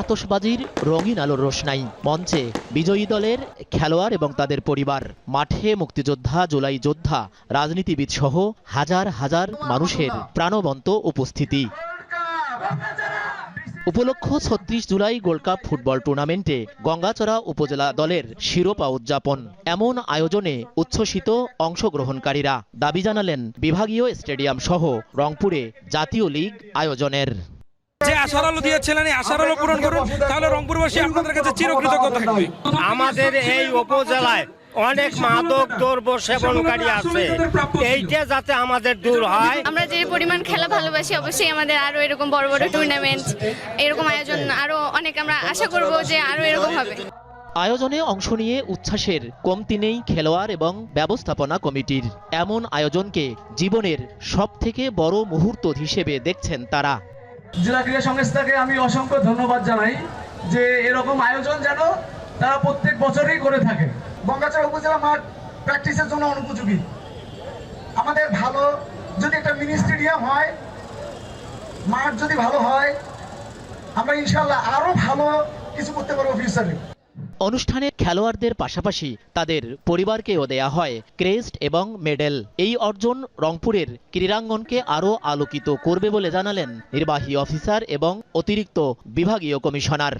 আতশবাজির রঙিন আলোর রোশনাই। মঞ্চে বিজয়ী দলের খেলোয়াড় এবং তাদের পরিবার, মাঠে মুক্তিযোদ্ধা, জুলাই যোদ্ধা, রাজনীতিবিদ সহ হাজার হাজার মানুষের প্রাণবন্ত উপস্থিতি। উপলক্ষ ছত্রিশ জুলাই গোল্ড কাপ ফুটবল টুর্নামেন্টে গঙ্গাচড়া উপজেলা দলের শিরোপা উদযাপন। এমন আয়োজনে উচ্ছ্বসিত অংশগ্রহণকারীরা দাবি জানালেন বিভাগীয় স্টেডিয়াম সহ রংপুরে জাতীয় লীগ আয়োজনের। যে আশার আলো দিয়েছিলেন এই আশার আলো পূরণ করুন তাহলে রংপুরবাসী আপনাদের কাছে চিরকৃতজ্ঞ থাকবে। আমাদের এই উপজেলায় অনেক মাদক দ্রব্য সেবনকারী আছে। এইটা যাতে আমাদের দূর হয়। আমরা যে পরিমাণ খেলা ভালোবাসি অবশ্যই আমাদের আরও এরকম বড় বড় টুর্নামেন্ট এরকম আয়োজন আরও অনেক আমরা আশা করব যে আরও এরকম হবে। আয়োজনে অংশ নিয়ে উচ্ছ্বাসের কমতি নেই খেলোয়াড় এবং ব্যবস্থাপনা কমিটির। এমন আয়োজনকে জীবনের সবথেকে বড় মুহূর্ত হিসেবে দেখছেন তারা। জেলা ক্রীড়া সংস্থাকে আমি অসংখ্য ধন্যবাদ জানাই যে এরকম আয়োজন যেন তারা প্রত্যেক বছরই করে থাকে। গঙ্গাচড়া উপজেলা মাঠ প্র্যাকটিসের জন্য অনুপযোগী। আমাদের ভালো যদি একটা মিনি স্টেডিয়াম হয়, মাঠ যদি ভালো হয়, আমরা ইনশাল্লাহ আরও ভালো কিছু করতে পারব ফিউচারে অনুষ্ঠানে খেলোয়াড়দের পাশাপাশি তাদের পরিবারকেও দেয়া হয় ক্রেস্ট এবং মেডেল। এই অর্জন রংপুরের ক্রীড়াঙ্গনকে আরও আলোকিত করবে বলে জানালেন নির্বাহী অফিসার এবং অতিরিক্ত বিভাগীয় কমিশনার।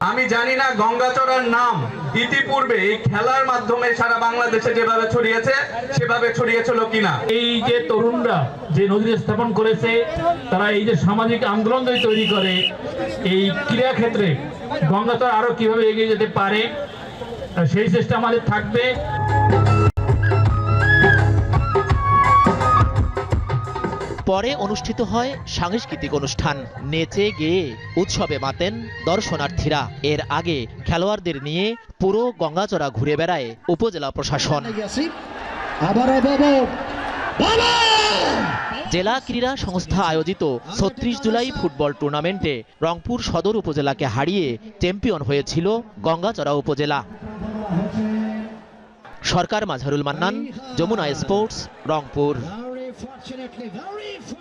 আমি জানি না গঙ্গাচড়ার নাম। ইতিপূর্বে এই খেলার মাধ্যমে সারা বাংলাদেশে যেভাবে ছড়িয়েছে, সেভাবে ছড়িয়েছিল কিনা? এই যে তরুণরা যে নদীতে স্থাপন করেছে, তারা এই যে সামাজিক আন্দোলন তৈরি করে, এই ক্রীড়া ক্ষেত্রে গঙ্গাচর আরও কীভাবে এগিয়ে যেতে পারে সেই চেষ্টা আমাদের থাকবে। পরে অনুষ্ঠিত হয় সাংস্কৃতিক অনুষ্ঠান। নেচে গেয়ে উৎসবে মাতেন দর্শনার্থীরা। এর আগে খেলোয়াড়দের নিয়ে পুরো গঙ্গাচড়া ঘুরে বেড়ায় উপজেলা প্রশাসন। জেলা ক্রীড়া সংস্থা আয়োজিত ছত্রিশ জুলাই ফুটবল টুর্নামেন্টে রংপুর সদর উপজেলাকে হারিয়ে চ্যাম্পিয়ন হয়েছিল গঙ্গাচড়া উপজেলা। Sarkar Majharul Mannan Jamuna sports Rangpur. Unfortunately, very fortunate.